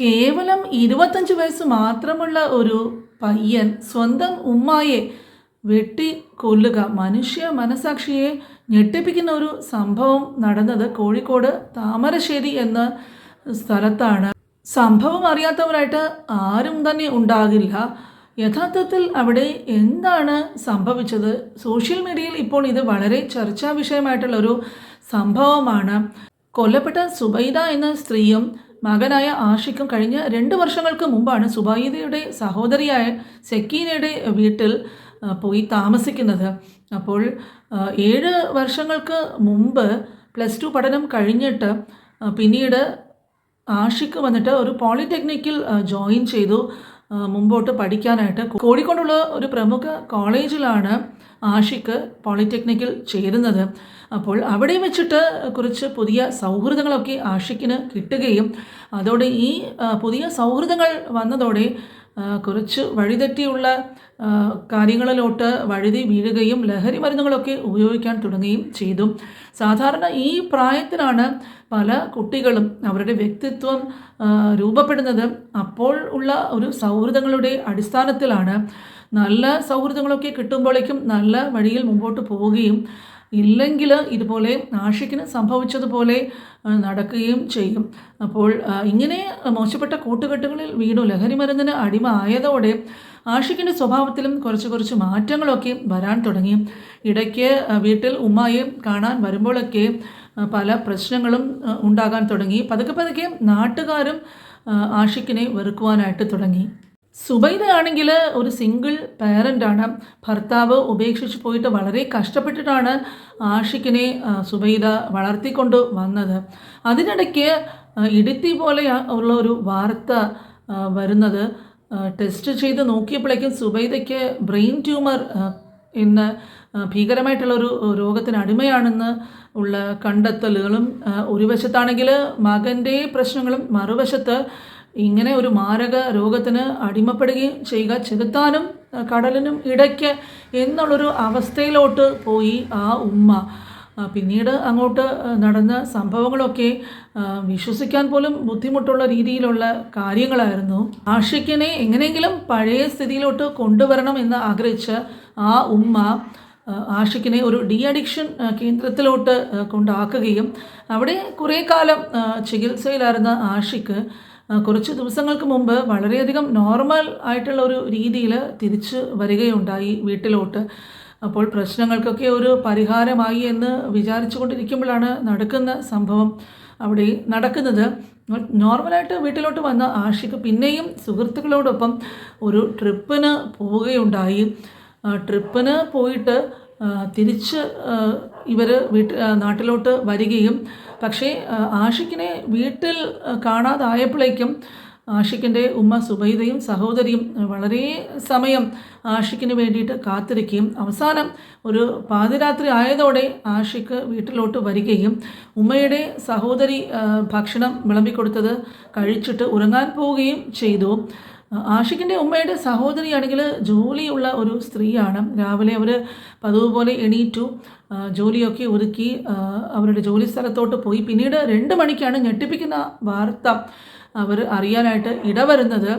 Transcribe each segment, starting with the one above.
കേവലം ഇരുപത്തഞ്ച് വയസ്സ് മാത്രമുള്ള ഒരു പയ്യൻ സ്വന്തം ഉമ്മായെ വെട്ടി കൊല്ലുക. മനുഷ്യ മനസാക്ഷിയെ ഞെട്ടിപ്പിക്കുന്ന ഒരു സംഭവം നടന്നത് കോഴിക്കോട് താമരശ്ശേരി എന്ന സ്ഥലത്താണ്. സംഭവം അറിയാത്തവരായിട്ട് ആരും തന്നെ ഉണ്ടാകില്ല. യഥാർത്ഥത്തിൽ അവിടെ എന്താണ് സംഭവിച്ചത്? സോഷ്യൽ മീഡിയയിൽ ഇപ്പോൾ ഇത് വളരെ ചർച്ചാ വിഷയമായിട്ടുള്ള ഒരു സംഭവമാണ്. കൊല്ലപ്പെട്ട സുബൈദ എന്ന സ്ത്രീയും മകനായ ആഷിക്കും കഴിഞ്ഞ രണ്ട് വർഷങ്ങൾക്ക് മുമ്പാണ് സുബൈദയുടെ സഹോദരിയായ സെക്കീനയുടെ വീട്ടിൽ പോയി താമസിക്കുന്നത്. അപ്പോൾ ഏഴ് വർഷങ്ങൾക്ക് മുമ്പ് പ്ലസ് ടു പഠനം കഴിഞ്ഞിട്ട് പിന്നീട് ആഷിക്ക് വന്നിട്ട് ഒരു പോളിടെക്നിക്കിൽ ജോയിൻ ചെയ്തു. മുമ്പോട്ട് പഠിക്കാനായിട്ട് കോഴിക്കോടുള്ള ഒരു പ്രമുഖ കോളേജിലാണ് ആഷിക്ക് പോളിടെക്നിക്കിൽ ചേരുന്നത്. അപ്പോൾ അവിടെ വെച്ചിട്ട് കുറച്ച് പുതിയ സൗഹൃദങ്ങളൊക്കെ ആഷിക്കിന് കിട്ടുകയും അതോടെ ഈ പുതിയ സൗഹൃദങ്ങൾ വന്നതോടെ കുറച്ച് വഴിതെറ്റിയുള്ള കാര്യങ്ങളിലോട്ട് വഴുതി വീഴുകയും ലഹരി മരുന്നുകളൊക്കെ ഉപയോഗിക്കാൻ തുടങ്ങുകയും ചെയ്തു. സാധാരണ ഈ പ്രായത്തിലാണ് പല കുട്ടികളും അവരുടെ വ്യക്തിത്വം രൂപപ്പെടുന്നത്. അപ്പോൾ ഉള്ള ഒരു സൗഹൃദങ്ങളുടെ അടിസ്ഥാനത്തിലാണ് നല്ല സൗഹൃദങ്ങളൊക്കെ കിട്ടുമ്പോഴേക്കും നല്ല വഴിയിൽ മുമ്പോട്ട് പോവുകയും ഇല്ലെങ്കിൽ ഇതുപോലെ ആഷിക്കിന് സംഭവിച്ചതുപോലെ നടക്കുകയും ചെയ്യും. അപ്പോൾ ഇങ്ങനെ മോശപ്പെട്ട കൂട്ടുകെട്ടുകളിൽ വീണു ലഹരി മരുന്നിന് അടിമ ആയതോടെ ആഷിക്കിന്റെ സ്വഭാവത്തിലും കുറച്ച് കുറച്ച് മാറ്റങ്ങളൊക്കെ വരാൻ തുടങ്ങി. ഇടയ്ക്ക് വീട്ടിൽ ഉമ്മായെ കാണാൻ വരുമ്പോഴൊക്കെ പല പ്രശ്നങ്ങളും ഉണ്ടാകാൻ തുടങ്ങി. പതുക്കെ പതുക്കെ നാട്ടുകാരും ആഷിക്കിനെ വെറുക്കുവാനായിട്ട് തുടങ്ങി. സുബൈദ ആണെങ്കിൽ ഒരു സിംഗിൾ പാരന്റാണ് ഭർത്താവ് ഉപേക്ഷിച്ച് പോയിട്ട് വളരെ കഷ്ടപ്പെട്ടിട്ടാണ് ആഷിക്കിനെ സുബൈദ വളർത്തിക്കൊണ്ട് വന്നത്. അതിനിടയ്ക്ക് ഇടുത്തി പോലെ ഉള്ള ഒരു വാർത്ത വരുന്നത് ടെസ്റ്റ് ചെയ്ത് നോക്കിയപ്പോഴേക്കും സുബൈദയ്ക്ക് ബ്രെയിൻ ട്യൂമർ എന്ന ഇന്ന് ആ, ഭീകരമായിട്ടുള്ള ഒരു രോഗത്തിന് അടിമയാണെന്ന് ഉള്ള കണ്ടെത്തലുകളും ഒരു വശത്താണെങ്കിൽ മകന്റെ പ്രശ്നങ്ങളും മറുവശത്ത് ഇങ്ങനെ ഒരു മാരക രോഗത്തിന് അടിമപ്പെടുകയും ചെയ്യുക ചെകുത്താനും കടലിനും ഇടയ്ക്ക് എന്നുള്ളൊരു അവസ്ഥയിലോട്ട് പോയി ആ ഉമ്മ. പിന്നീട് അങ്ങോട്ട് നടന്ന സംഭവങ്ങളൊക്കെ വിശ്വസിക്കാൻ പോലും ബുദ്ധിമുട്ടുള്ള രീതിയിലുള്ള കാര്യങ്ങളായിരുന്നു. ആഷിക്കിനെ എങ്ങനെയെങ്കിലും പഴയ സ്ഥിതിയിലോട്ട് കൊണ്ടുവരണം എന്ന് ആഗ്രഹിച്ച് ആ ഉമ്മ ആഷിക്കിനെ ഒരു ഡി അഡിക്ഷൻ കേന്ദ്രത്തിലോട്ട് കൊണ്ടാക്കുകയും അവിടെ കുറേ കാലം ചികിത്സയിലായിരുന്ന ആഷിക്ക് കുറച്ച് ദിവസങ്ങൾക്ക് മുമ്പ് വളരെയധികം നോർമൽ ആയിട്ടുള്ള ഒരു രീതിയിൽ തിരിച്ച് വരികയുണ്ടായി വീട്ടിലോട്ട്. അപ്പോൾ പ്രശ്നങ്ങൾക്കൊക്കെ ഒരു പരിഹാരമായി എന്ന് വിചാരിച്ചുകൊണ്ടിരിക്കുമ്പോഴാണ് നടക്കുന്ന സംഭവം അവിടെ നടക്കുന്നത്. നോർമലായിട്ട് വീട്ടിലോട്ട് വന്ന ആഷിക്ക് പിന്നെയും സുഹൃത്തുക്കളോടൊപ്പം ഒരു ട്രിപ്പിന് പോവുകയുണ്ടായി. ട്രിപ്പിന് പോയിട്ട് തിരിച്ച് ഇവർ വീട്ട് നാട്ടിലോട്ട് വരികയും പക്ഷേ ആഷിക്കിനെ വീട്ടിൽ കാണാതായപ്പോഴേക്കും ആഷിക്കിന്റെ ഉമ്മ സുബൈദയും സഹോദരിയും വളരെ സമയം ആഷിക്കിന് വേണ്ടിയിട്ട് കാത്തിരിക്കുകയും അവസാനം ഒരു പാതിരാത്രി ആയതോടെ ആഷിക്ക് വീട്ടിലോട്ട് വരികയും ഉമ്മയുടെ സഹോദരി ഭക്ഷണം വിളമ്പിക്കൊടുത്തത് കഴിച്ചിട്ട് ഉറങ്ങാൻ പോവുകയും ചെയ്തു. ആഷിക്കിന്റെ ഉമ്മയുടെ സഹോദരിയാണെങ്കിൽ ജോലിയുള്ള ഒരു സ്ത്രീയാണ്. രാവിലെ അവർ പതിവ് പോലെ എണീറ്റു. ജോലിയൊക്കെ ഒരുക്കി. അവരുടെ ജോലി സ്ഥലത്തോട്ട് പോയി. പിന്നീട് രണ്ട് മണിക്കാണ് ഞെട്ടിപ്പിക്കുന്ന വാർത്ത അവർ അറിയാനായിട്ട് ഇടവരുന്നത്.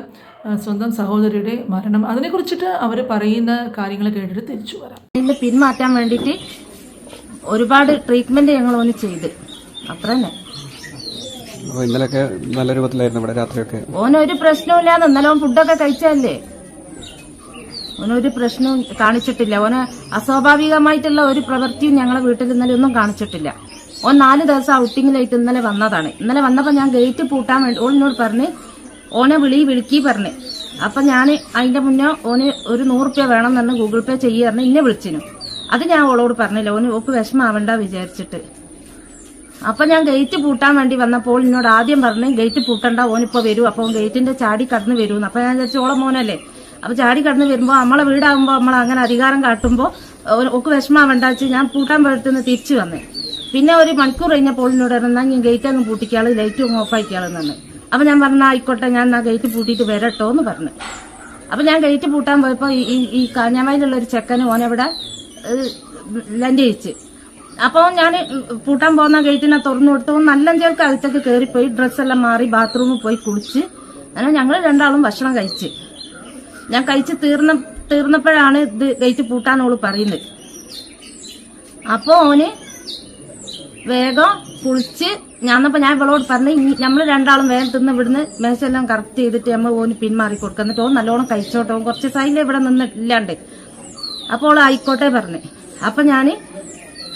സ്വന്തം സഹോദരിയുടെ മരണം. അതിനെക്കുറിച്ചിട്ട് അവർ പറയുന്ന കാര്യങ്ങൾ കേട്ടിട്ട് തിരിച്ചു വരാം. പിന്മാറ്റാൻ വേണ്ടിയിട്ട് ഒരുപാട് ട്രീറ്റ്മെന്റ് ഞങ്ങൾ ഒന്ന് ചെയ്ത്. അത്ര തന്നെ ഇന്നലെയൊക്കെ നല്ല രൂപത്തിലായിരുന്നു ഇവിടെ രാത്രിയൊക്കെ. ഓനൊരു പ്രശ്നമില്ലാന്ന് ഇന്നലെ ഓൻ ഫുഡൊക്കെ കഴിച്ചല്ലേ ഓനൊരു പ്രശ്നവും കാണിച്ചിട്ടില്ല. ഓന് അസ്വാഭാവികമായിട്ടുള്ള ഒരു പ്രവൃത്തിയും ഞങ്ങളെ വീട്ടിൽ ഇന്നലെ ഒന്നും കാണിച്ചിട്ടില്ല. ഓൻ നാല് ദിവസം ഔട്ടിങ്ങിലായിട്ട് ഇന്നലെ വന്നതാണ്. ഇന്നലെ വന്നപ്പോൾ ഞാൻ ഗേറ്റ് പൂട്ടാൻ വേണ്ടി ഓളിനോട് പറഞ്ഞ് ഓനെ വിളി വിളിക്കി പറഞ്ഞ്. അപ്പൊ ഞാൻ അതിന്റെ മുന്നേ ഓന് ഒരു നൂറുപ്യ വേണം എന്ന് ഗൂഗിൾ പേ ചെയ്യാറിന് ഇന്നെ വിളിച്ചിനു. അത് ഞാൻ ഓളോട് പറഞ്ഞില്ല. ഓന് ഓക്ക് വിഷമാവണ്ട വിചാരിച്ചിട്ട്. അപ്പൊ ഞാൻ ഗേറ്റ് പൂട്ടാൻ വേണ്ടി വന്നപ്പോൾ എന്നോട് ആദ്യം പറഞ്ഞു ഗേറ്റ് പൂട്ടണ്ട ഓനിപ്പോ വരൂ. അപ്പൊ ഗേറ്റിന്റെ ചാടി കടന്നു വരൂന്ന്. അപ്പൊ ഞാൻ ചോളം മോനല്ലേ. അപ്പൊ ചാടി കടന്നു വരുമ്പോ നമ്മളെ വീടാകുമ്പോ നമ്മൾ അങ്ങനെ അധികാരം കാട്ടുമ്പോ ഒക്ക് ഒക്കെ വിഷമാവണ്ട വെച്ച് ഞാൻ പൂട്ടാൻ പോയടുത്തുനിന്ന് തിരിച്ചു വന്നേ. പിന്നെ ഒരു മണിക്കൂർ കഴിഞ്ഞപ്പോൾ എന്നോട് പറഞ്ഞാൽ ഞാൻ ഗേറ്റ് അങ്ങ് പൂട്ടിക്കാൾ ലൈറ്റ് അങ്ങ് ഓഫ് ആക്കിയാളെന്നു അപ്പൊ ഞാൻ പറഞ്ഞ ആയിക്കോട്ടെ ഞാൻ ആ ഗേറ്റ് പൂട്ടിയിട്ട് വരട്ടോ എന്ന് പറഞ്ഞു. അപ്പൊ ഞാൻ ഗേറ്റ് പൂട്ടാൻ പോയപ്പോ ഈ- ഈ കാഞ്ഞാമയിലുള്ള ഒരു ചെക്കന് ഓനവിടെ ലഞ്ചയിച്ച് അപ്പോൾ ഞാൻ പൂട്ടാൻ പോകുന്ന ഗേറ്റിനെ തുറന്നു കൊടുത്തു. നല്ല ചേർക്ക് അകത്തേക്ക് കയറിപ്പോയി ഡ്രസ്സെല്ലാം മാറി ബാത്റൂമിൽ പോയി കുളിച്ച്. അങ്ങനെ ഞങ്ങൾ രണ്ടാളും ഭക്ഷണം കഴിച്ച്. ഞാൻ കഴിച്ച് തീർന്ന തീർന്നപ്പോഴാണ് ഇത് ഗേറ്റ് പൂട്ടാനോൾ പറയുന്നത്. അപ്പോൾ ഓന് വേഗം കുളിച്ച് ഞാന്നപ്പോ ഞാൻ ഇവളോട് പറഞ്ഞു നമ്മൾ രണ്ടാളും വേഗം തിന്ന് ഇവിടുന്ന് മേശെല്ലാം കറക്റ്റ് ചെയ്തിട്ട് നമ്മൾ ഓന് പിന്മാറി കൊടുക്കുക എന്നിട്ട് ഓൻ നല്ലോണം കഴിച്ചോട്ടോ. കുറച്ച് സൈഡിൽ ഇവിടെ നിന്നില്ലാണ്ട്. അപ്പോൾ ആയിക്കോട്ടെ പറഞ്ഞു. അപ്പൊ ഞാൻ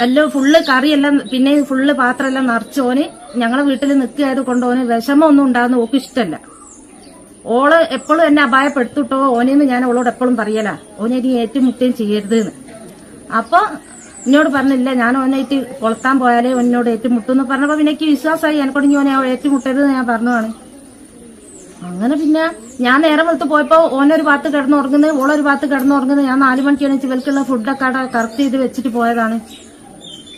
എല്ലാം ഫുള്ള് കറിയെല്ലാം പിന്നെ ഫുള്ള് പാത്രം എല്ലാം നിറച്ചോന് ഞങ്ങളെ വീട്ടിൽ നിൽക്കുകയത് കൊണ്ട് ഓന് വിഷമം ഒന്നും ഉണ്ടാകുന്ന ഓക്ക് ഇഷ്ടമല്ല. ഓൾ എപ്പോഴും എന്നെ അപായപ്പെടുത്തിട്ടോ ഓനെന്ന് ഞാൻ ഓളോട് എപ്പോഴും പറയല ഓനെ ഇനി ഏറ്റുമുട്ടുകയും ചെയ്യരുത് എന്ന് അപ്പൊ എന്നോട് പറഞ്ഞില്ല ഞാൻ ഓനായിട്ട് കൊളുത്താൻ പോയാലേ ഓനോട് ഏറ്റുമുട്ടും എന്ന് പറഞ്ഞപ്പോ പിന്നെ എനിക്ക് വിശ്വാസമായി എനക്കോട് ഇനി ഓനെ ഏറ്റുമുട്ടരുത് ഞാൻ പറഞ്ഞതാണ്. അങ്ങനെ പിന്നെ ഞാൻ നേരെ വെളുത്ത് പോയപ്പോ ഓനൊരു ഭാഗത്ത് കിടന്നുറങ്ങുന്നത് ഓളൊരു ഭാഗത്ത് കിടന്നുറങ്ങുന്നത് ഞാൻ നാലു മണിക്ക് എണീച്ച് ഇവൽക്കുള്ള ഫുഡൊക്കെ കറക്റ്റ് ചെയ്ത് വെച്ചിട്ട് പോയതാണ്.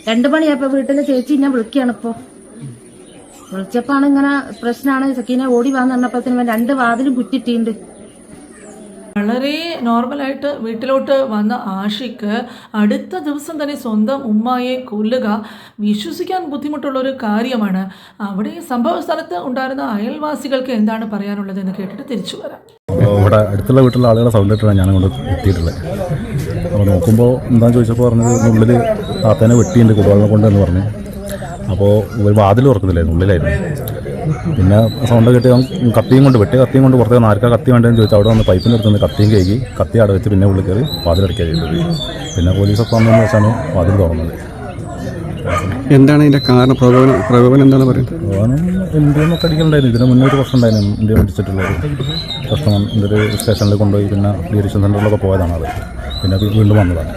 രണ്ടു മണിയായപ്പോ വീട്ടിലെ ചേച്ചി എന്നെ വിളിക്കുകയാണ് ഇപ്പോ വിളിച്ചപ്പാണ് ഇങ്ങനെ പ്രശ്നമാണ് സക്കീനെ ഓടി വന്ന് പറഞ്ഞപ്പോ ഇവൻ രണ്ട് വാതിലും കുറ്റിട്ടിണ്ട് വളരെ നോർമലായിട്ട് വീട്ടിലോട്ട് വന്ന ആഷിക്ക് അടുത്ത ദിവസം തന്നെ സ്വന്തം ഉമ്മായെ കൊല്ലുക വിശ്വസിക്കാൻ ബുദ്ധിമുട്ടുള്ള ഒരു കാര്യമാണ്. അവിടെ സംഭവ സ്ഥലത്ത് ഉണ്ടായിരുന്ന അയൽവാസികൾക്ക് എന്താണ് പറയാനുള്ളത് എന്ന് കേട്ടിട്ട് തിരിച്ചു വരാം. ഇവിടെ അടുത്തുള്ള വീട്ടിലുള്ള ആളുകളെ സൗണ്ട് ഇട്ടാണ് ഞാൻ കൊണ്ട് എത്തിയിട്ടുള്ളത്. അപ്പോൾ നോക്കുമ്പോൾ എന്താണെന്ന് ചോദിച്ചപ്പോൾ പറഞ്ഞത് ഉള്ളിൽ താത്തേനെ വെട്ടിയുണ്ട് കുടുംബം കൊണ്ടെന്ന് പറഞ്ഞു. അപ്പോൾ ഒരു വാതിൽ തുറക്കുന്നില്ലായിരുന്നു ഉള്ളിലായിരുന്നു. പിന്നെ സൗണ്ട് കെട്ടി കത്തിയും കൊണ്ട് വെട്ടി കത്തിയും കൊണ്ട് പുറത്തേക്ക് വന്ന്. ആർക്കാ കത്തി വേണ്ടതെന്ന് ചോദിച്ചാൽ അവിടെ വന്ന് പൈപ്പിന്റെ അടുത്ത് നിന്ന് കത്തിയും കഴുകി കത്തി അവിടെ വെച്ച് പിന്നെ ഉള്ളിൽ കയറി വാതിലടയ്ക്കുക ചെയ്തത്. പിന്നെ പോലീസൊക്കെ വന്നതെന്ന് വെച്ചാണ് വാതിൽ തുറന്നത്. എന്താണ് ഇതിന്റെ കാരണം? പ്രകോപനം പ്രകോപനം എന്താണ് പറയുന്നത്? ഓനും ഇന്ത്യന്നൊക്കെ അടിക്കലുണ്ടായിരുന്നു. ഇതിന് മുന്നേ ഒരു പ്രശ്നം ഉണ്ടായിരുന്നു. ഇന്ത്യ അടിച്ചിട്ടുള്ള ഒരു പ്രശ്നം. എന്തൊരു സ്റ്റേഷനിൽ കൊണ്ടുപോയി പിന്നെ ഡീരിഷൻ സെന്ററിലൊക്കെ പോയതാണ് അത്. പിന്നെ വീണ്ടും വന്നതാണ്.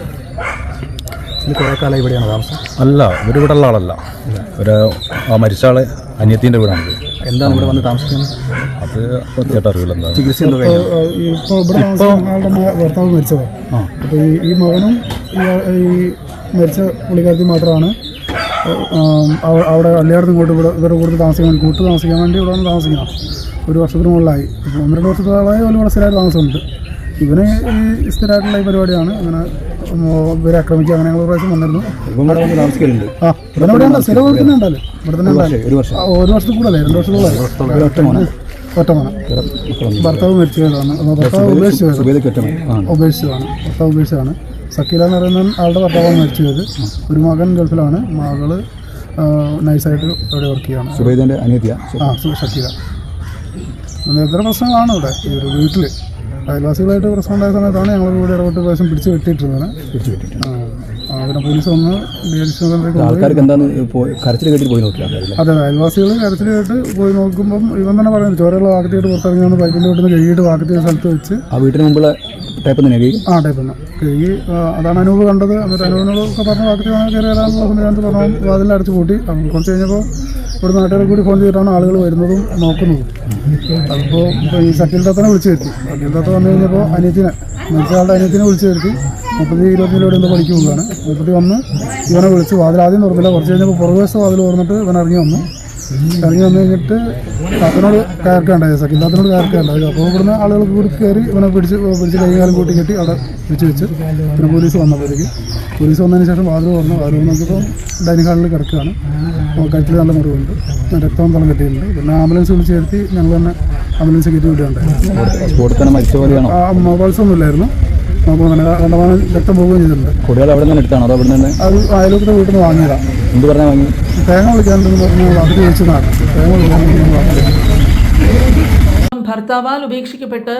കുറേ കാലം ഇവിടെയാണ് താമസം. അല്ല ഇവർ ഇവിടെ ഉള്ള ആളല്ല. ഒരു ആ മരിച്ച ആളെ അനിയത്തിന്റെ വീടാണിത് എന്താണ് ഇവിടെ വന്ന് താമസിക്കുന്നത്? അത് കൃത്യമായിട്ട് അറിയില്ല എന്താ. ചികിത്സ എന്തോ കഴിഞ്ഞു? ഇപ്പോൾ ഇവിടെ താമസിക്കുന്ന ആളുടെ മ- ഭർത്താവ് മരിച്ചത്. അപ്പോൾ ഈ ഈ മകനും ഈ ഈ മരിച്ച പുള്ളിക്കാരത്തി മാത്രമാണ് ആം, അവ- അവിടെ എല്ലായിടത്തും ഇങ്ങോട്ട് ഇവിടെ ഇവരുടെ കൂടുതൽ താമസിക്കാൻ വേണ്ടി കൂട്ട് താമസിക്കാൻ വേണ്ടി ഇവിടെ വന്ന് താമസിക്കണം. ഒരു വർഷത്തിന് മുകളിലായി. ഇപ്പോൾ ഒന്ന് രണ്ട് വർഷത്തോളമായി ഒരു സ്ഥിരമായിട്ട് താമസമുണ്ട്. ഇവന് ഈ സ്ഥിരമായിട്ടുള്ള ഈ പരിപാടിയാണ്. അങ്ങനെ ഇവരെ ആക്രമിക്കുക അങ്ങനെ ഞങ്ങൾ ഒരു പ്രാവശ്യം വന്നിരുന്നു. ഇവിടെ ആ ഇവിടെ ഇവിടെ ഉണ്ട്? സ്ഥിരം ഇവിടെ തന്നെ ഉണ്ടല്ലോ ഇവിടെ തന്നെ ഉണ്ടല്ലോ ഒരു വർഷത്തിൽ കൂടുതലേ രണ്ട് വർഷത്തിൽ ഒറ്റ മോനെ. ഒറ്റ മണം ഭർത്താവ് മരിച്ചതാണ് ഭർത്താവ് ഉപേക്ഷിച്ചതാണ് ഉപേക്ഷിച്ചതാണ്. ഭർത്താവ് ഉപേക്ഷിച്ചതാണ്. സക്കീല എന്ന് പറയുന്ന ആളുടെ ഭർത്താവ് മരിച്ചു പോയത് ഒരു മകൻ ഗൾഫിലാണ്. മകൾ നൈസായിട്ട് ഇവിടെ വർക്ക് ചെയ്യാണ് സുബൈദിന്റെ അനിയത്തിയ? ആ സക്കീല. നിരന്തര പ്രശ്നങ്ങളാണ് ഇവിടെ? ഈ ഒരു വീട്ടിൽ അയൽവാസികളായിട്ട് പ്രശ്നം ഉണ്ടായ സമയത്താണ് ഞങ്ങൾ ഇവിടെ ഇടപെട്ട് പ്രാവശ്യം പിടിച്ച് കെട്ടിയിട്ടുള്ളത് പിടിച്ചു വിട്ടിട്ട് പോലീസ് വന്ന് ആൾക്കാർക്ക് എന്താണ് കരച്ചിൽ കേട്ടിട്ട് പോയി നോക്കില്ല അതെ അതെ കരച്ചിൽ കരച്ചിലായിട്ട് പോയി നോക്കുമ്പോൾ ഇവൻ തന്നെ പറയുന്നത് ചോരയുള്ള വാക്കത്തിയിട്ട് പുറത്തിറങ്ങിയാണ് ബൈക്കിന്റെ വീട്ടിൽ നിന്ന് കഴുകിയിട്ട് വാക്കത്തിയ സ്ഥലത്ത് വെച്ച്. ആ വീട്ടിന് മുമ്പുള്ള ടൈപ്പ് തന്നെ കഴിയും ആ ടൈപ്പ് തന്നെ. കഴുകി അതാണ് അനൂപ് കണ്ടത്. എന്നിട്ട് അനൂപിനോടൊക്കെ പറഞ്ഞ് വാക്കത്തി വേണം കയറി വരാനുള്ള സംവിധാനത്ത് പറഞ്ഞു വാതിൽ അടച്ച് പൂട്ടി. കുറച്ച് കഴിഞ്ഞപ്പോൾ ഇവിടെ നാട്ടുകാരെ കൂടി ഫോൺ ചെയ്തിട്ടാണ് ആളുകൾ വരുന്നതും നോക്കുന്നതും. അതിപ്പോൾ ഈ സക്കീൽ ദത്തനെ വിളിച്ചു വരുത്തി. സക്കീൽ ദത്ത വന്നു കഴിഞ്ഞപ്പോൾ അനിയത്തിനെ മനസ്സിലാളുടെ അനിയത്തിനെ വിളിച്ചു വരുത്തി. മുപ്പത്തി ഇരുപത്തിലൂടെ എന്തോ പണിക്ക് പോവുകയാണ്. മുപ്പത്തി വന്ന് ഇവനെ വിളിച്ചു വാതിൽ ആദ്യം തുറന്നില്ല. കുറച്ച് കഴിഞ്ഞപ്പോൾ പുറകുവശത്ത് വാതിൽ തുറന്നിട്ട് ഇവൻ ഇറങ്ങി വന്നു. ഇറങ്ങി വന്നു കഴിഞ്ഞിട്ട് അതിനോട് കയർക്കേണ്ടായത് സക്കില്ലാത്തിനോട് കയർക്കേണ്ടായത് അപ്പോൾ ഇവിടുന്ന് ആളുകൾ കൂടി കയറി ഇവനെ പിടിച്ച് പിടിച്ച് കൈകാലം കൂട്ടി കെട്ടി അവിടെ പിടിച്ച് വെച്ച് പിന്നെ പോലീസ് വന്നപ്പോഴേക്ക്. പോലീസ് വന്നതിന് ശേഷം വാതിൽ തുറന്നു. വാതിൽ നോക്കിയപ്പോൾ ഡൈനിങ് ഹാളിൽ കിടക്കുകയാണ്. കഴിച്ചിൽ കഴുത്തിൽ നല്ല മുറിവുണ്ട്. രക്തം തളം കെട്ടിയിട്ടുണ്ട്. പിന്നെ ആംബുലൻസ് വിളിച്ച് ചേർത്തി ഞങ്ങൾ തന്നെ ആംബുലൻസ് കയറ്റി വിടുകയുണ്ടായി. സ്പോട്ടിൽ അപ്പോൾ തന്നെ കണ്ടമാനം രക്തം പോവുകയും ചെയ്തിട്ടുണ്ട്. കുടികൾ അവിടെ നിന്ന് എടുത്താണോ? അതോ അവിടെ നിന്ന് അത് അയലോക്കത്തെ വീട്ടിൽ നിന്ന് വാങ്ങിയതാണ് എന്ത് പറഞ്ഞാൽ വാങ്ങി? തേങ്ങ വിളിക്കാൻ പറഞ്ഞ് അത് ചോദിച്ചതാണ്. തേങ്ങ വിളിക്കാൻ ഭർത്താവാൽ ഉപേക്ഷിക്കപ്പെട്ട്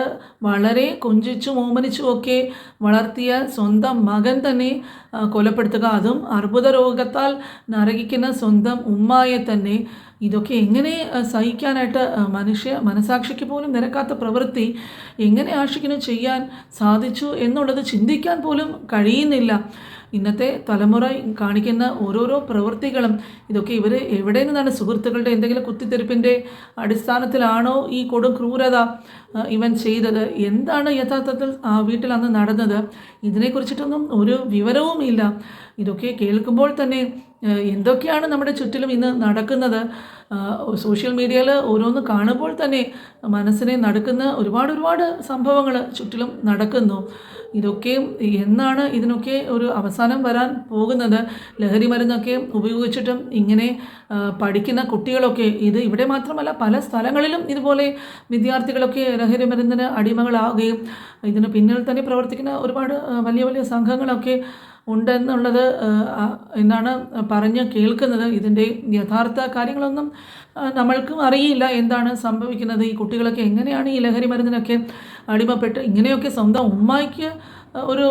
വളരെ കൊഞ്ചിച്ചും ഓമനിച്ചും ഒക്കെ വളർത്തിയ സ്വന്തം മകൻ തന്നെ കൊലപ്പെടുത്തുക. അതും അർബുദ രോഗത്താൽ നരകിക്കുന്ന സ്വന്തം ഉമ്മായെ തന്നെ. ഇതൊക്കെ എങ്ങനെ സഹിക്കാനായിട്ട് മനുഷ്യ മനസാക്ഷിക്ക് പോലും നിരക്കാത്ത പ്രവൃത്തി എങ്ങനെ ആഷിക്കിന് ചെയ്യാൻ സാധിച്ചു എന്നുള്ളത് ചിന്തിക്കാൻ പോലും കഴിയുന്നില്ല. ഇന്നത്തെ തലമുറ കാണിക്കുന്ന ഓരോരോ പ്രവൃത്തികളും ഇതൊക്കെ ഇവർ എവിടെ നിന്നാണ് സുഹൃത്തുക്കളുടെ എന്തെങ്കിലും കുത്തിത്തെരുപ്പിന്റെ അടിസ്ഥാനത്തിലാണോ ഈ കൊടും ക്രൂരത ഇവൻ ചെയ്തത്? എന്താണ് യഥാർത്ഥത്തിൽ ആ വീട്ടിൽ അന്ന് നടന്നത്? ഇതിനെക്കുറിച്ചിട്ടൊന്നും ഒരു വിവരവും ഇല്ല ഇതൊക്കെ കേൾക്കുമ്പോൾ തന്നെ എന്തൊക്കെയാണ് നമ്മുടെ ചുറ്റിലും ഇന്ന് നടക്കുന്നത്? സോഷ്യൽ മീഡിയയിൽ ഓരോന്ന് കാണുമ്പോൾ തന്നെ മനസ്സിനെ നടക്കുന്ന ഒരുപാട് ഒരുപാട് സംഭവങ്ങൾ ചുറ്റിലും നടക്കുന്നു. ഇതൊക്കെ എന്നാണ് ഇതിനൊക്കെ ഒരു അവസാനം വരാൻ പോകുന്നത്? ലഹരി മരുന്നൊക്കെ ഉപയോഗിച്ചിട്ടും ഇങ്ങനെ പഠിക്കുന്ന കുട്ടികളൊക്കെ ഇത് ഇവിടെ മാത്രമല്ല പല സ്ഥലങ്ങളിലും ഇതുപോലെ വിദ്യാർത്ഥികളൊക്കെ ലഹരി മരുന്നിന് അടിമകളാവുകയും ഇതിന് പിന്നിൽ തന്നെ പ്രവർത്തിക്കുന്ന ഒരുപാട് വലിയ വലിയ സംഘങ്ങളൊക്കെ ഉണ്ടെന്നുള്ളത് എന്നാണ് പറഞ്ഞ് കേൾക്കുന്നത്. ഇതിന്റെ യഥാർത്ഥ കാര്യങ്ങളൊന്നും നമ്മൾക്കും അറിയില്ല എന്താണ് സംഭവിക്കുന്നത്. ഈ കുട്ടികളൊക്കെ എങ്ങനെയാണ് ഈ ലഹരി മരുന്നിനൊക്കെ അടിമപ്പെട്ട് ഇങ്ങനെയൊക്കെ സ്വന്തം ഉമ്മയ്ക്ക് ഒരു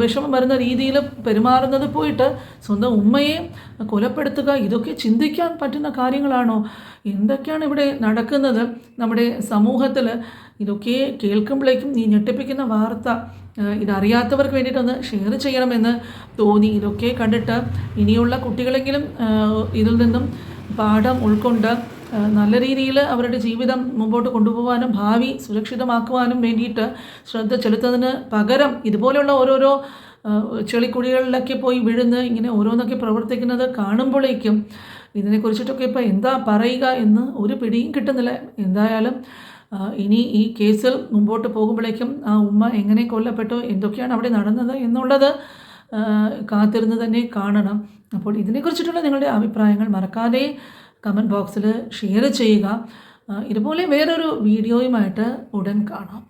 വിഷമം വരുന്ന രീതിയിൽ പെരുമാറുന്നത് പോയിട്ട് സ്വന്തം ഉമ്മയെ കൊലപ്പെടുത്തുക ഇതൊക്കെ ചിന്തിക്കാൻ പറ്റുന്ന കാര്യങ്ങളാണോ? എന്തൊക്കെയാണ് ഇവിടെ നടക്കുന്നത് നമ്മുടെ സമൂഹത്തിൽ? ഇതൊക്കെ കേൾക്കുമ്പോഴേക്കും ഈ ഞെട്ടിപ്പിക്കുന്ന വാർത്ത ഇതറിയാത്തവർക്ക് വേണ്ടിയിട്ടൊന്ന് ഷെയർ ചെയ്യണമെന്ന് തോന്നി. ഇതൊക്കെ കണ്ടിട്ട് ഇനിയുള്ള കുട്ടികളെങ്കിലും ഇതിൽ നിന്നും പാഠം ഉൾക്കൊണ്ട് നല്ല രീതിയിൽ അവരുടെ ജീവിതം മുമ്പോട്ട് കൊണ്ടുപോകാനും ഭാവി സുരക്ഷിതമാക്കുവാനും വേണ്ടിയിട്ട് ശ്രദ്ധ ചെലുത്തുന്നതിന് പകരം ഇതുപോലെയുള്ള ഓരോരോ ചെളിക്കുഴികളിലൊക്കെ പോയി വീഴുന്ന് ഇങ്ങനെ ഓരോന്നൊക്കെ പ്രവർത്തിക്കുന്നത് കാണുമ്പോഴേക്കും ഇതിനെക്കുറിച്ചിട്ടൊക്കെ ഇപ്പോൾ എന്താ പറയുക എന്ന് ഒരു പിടിയും കിട്ടുന്നില്ല. എന്തായാലും ഇനി ഈ കേസിൽ മുമ്പോട്ട് പോകുമ്പോഴേക്കും ആ ഉമ്മ എങ്ങനെ കൊല്ലപ്പെട്ടു എന്തൊക്കെയാണ് അവിടെ നടന്നത് എന്നുള്ളത് കാത്തിരുന്ന് തന്നെ കാണണം. അപ്പോൾ ഇതിനെക്കുറിച്ചിട്ടുള്ള നിങ്ങളുടെ അഭിപ്രായങ്ങൾ മറക്കാതെ കമന്റ് ബോക്സിൽ ഷെയർ ചെയ്യുക. ഇതുപോലെ വേറൊരു വീഡിയോയുമായിട്ട് ഉടൻ കാണാം.